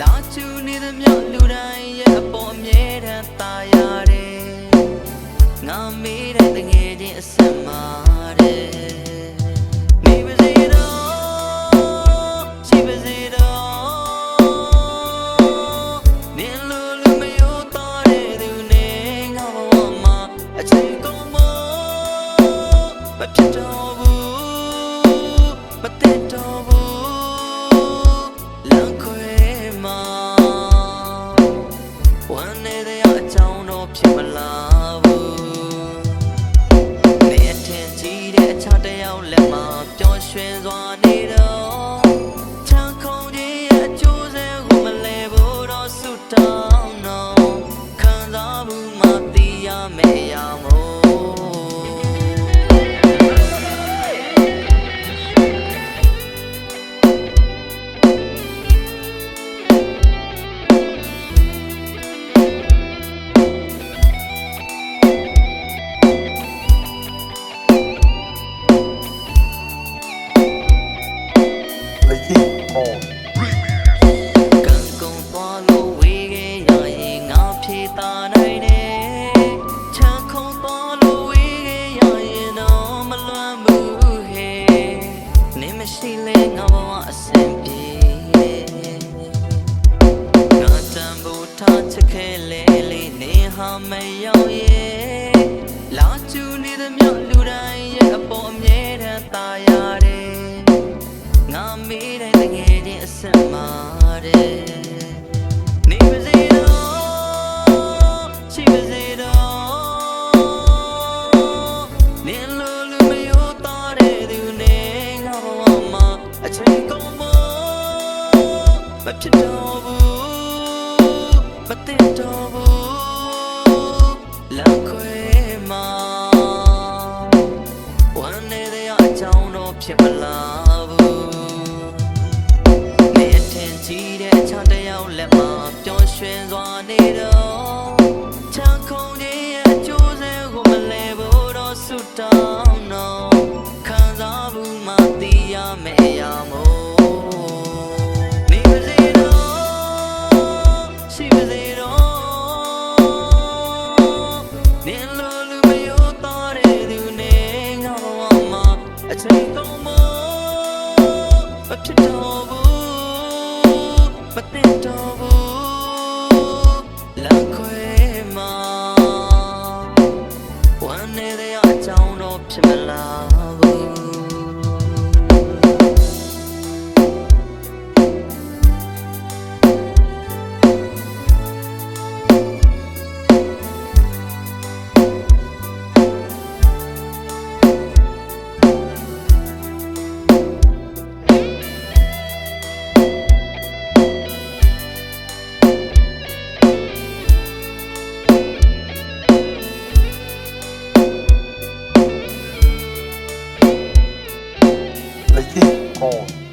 လာချူနေသမျှလူတိုင်းရဲ့အပေါ်အမြဲတမ်းตายရ ငါမေးတဲ့တငယ်ချင်းအစင်မာ နေတော့ချမ်းခုံကြီးရဲ့အကျိုးစဲကိုမလဲဖို့တော့ဆုတောင်းတော့ခံစားမှုမှသိရမယ်ရမို့ ရှိလဲငါဘဝအဆင်ပြေငါတန်ဖို့ထားချက်ခဲလေလေးနေဟာမရောက်ရဲ့ ဖြစ်တော့ဘူးမတင်တော့ဘူးလမ်းခွဲမှာဝမ်းနေတဲ့အကြောင်းတော့ဖြစ်မလာဘူးနေအထင်ကြီးတဲ့ချောင်းတစ်ယောက်လက်မှာပျော်ရွှင်စွာနေတော့ချမ်းခုံကြီးရဲ့ကြိုးစဲကိုမလဲဖို့တော့ဆုတောင်းတော့ခံစားဘူးမှသိရမယ်ရမို့ နင်လိုလူမယိုတော့တဲ့သူနဲ့ငါဘဝမှာအချိန်ကုန်မို့မဖြစ်တော့ဘူးမတင်တော့ဘူးလမ်းခွဲမှာဝမ်းနေတဲ့အကြောင်းတော့ဖြစ်မလာဘူး Let's Oh. on.